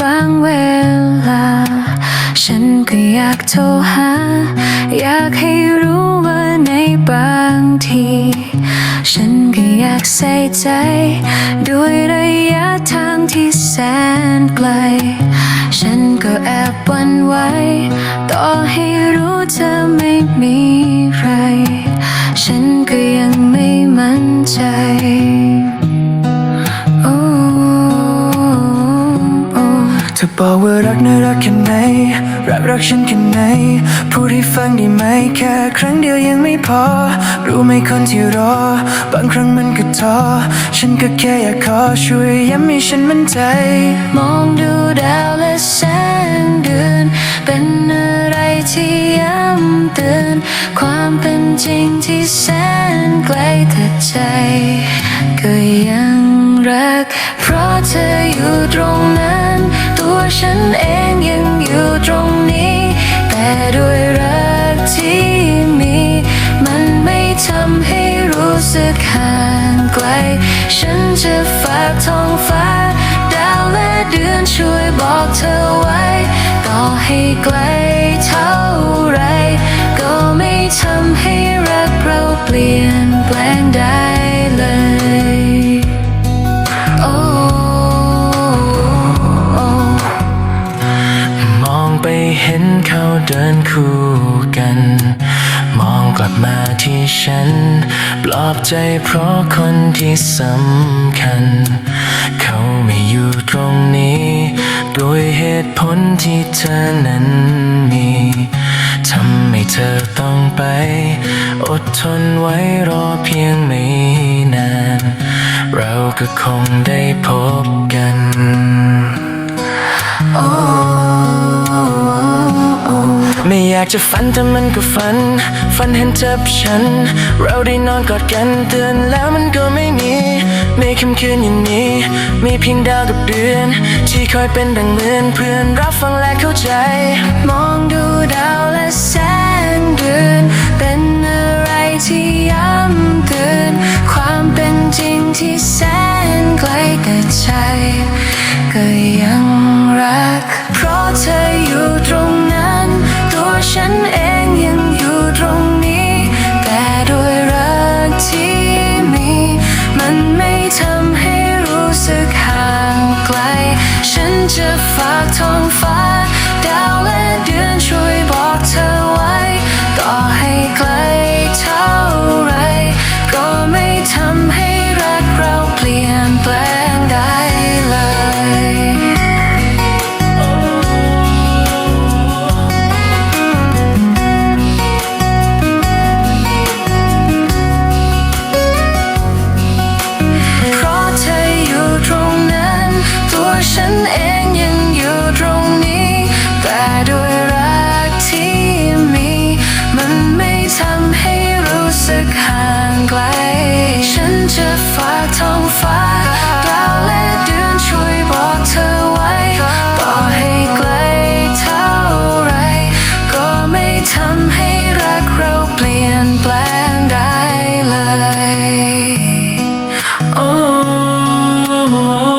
บางเวลา ฉันก็อยากโทรหา อยากให้รู้ว่าในบางที ฉันก็อยากใส่ใจ ด้วยระยะทางที่แสนไกล ฉันก็แอบหวันไหวต่อให้รู้เธอไม่มี เธอบอกว่ารักน่ารักแค่ไหนรักรักฉันแค่ไหน พูดให้ฟังได้ไหมแค่ครั้งเดียวยังไม่พอ รู้ไหมคนที่รอ บางครั้งมันก็ท้อ ฉันก็แค่อยากขอช่วยย้ำให้ฉันมั่นใจ มองดูดาวและแสงเดือน เป็นอะไรที่ย้ำเตือนความเป็นจริงที่แสนไกลแต่ใจ ก็ยังรัก เพราะเธออยู่ตรงนั้น ฉันเองยังอยู่ตรงนี้ แต่ด้วยรักที่มี มันไม่ทำให้รู้สึกห่างไกล ฉันจะฝากท้องฟ้า ดาวและเดือนช่วยบอกเธอไว้ ต่อให้ไกลเท่าไร ก็ไม่ทำให้รักเราเปลี่ยนแปลงได้ ไปเห็นเขาเดินคู่กัน มองกลับมาที่ฉัน ปลอบใจเพราะคนที่สำคัญ เขาไม่อยู่ตรงนี้ โดยเหตุผลที่เธอนั้นมีทำให้เธอต้องไป อดทนไว้รอเพียงไม่นาน เราก็คงได้พบกันไม่อยากจะฝันแต่มันก็ฝัน ฝันเห็นเธอกับฉัน เราได้นอนกอดกันเตือนแล้วมันก็ไม่มีในค่ำคืนอย่างนี้ มีเพียงดาวกับเดือน ที่คอยเป็นดังเหมือนเพื่อนรับฟังและเข้าใจ มองดูดาวและแสงเดือน เป็นอะไรที่ย้ำเตือนความเป็นจริงที่แสนไกลแต่ใจก็ยัง ฉันเองยังอยู่ตรงนี้ แต่ด้วยรักที่มี มันไม่ทำให้รู้สึกห่างไกล ฉันจะฝากท้องฟ้าดาวและเดือนช่วยบอกเธอไว้ต่อให้ไกลเท่าไร ก็ไม่ทำให้รักเราเปลี่ยนแปลงได้เลย oh.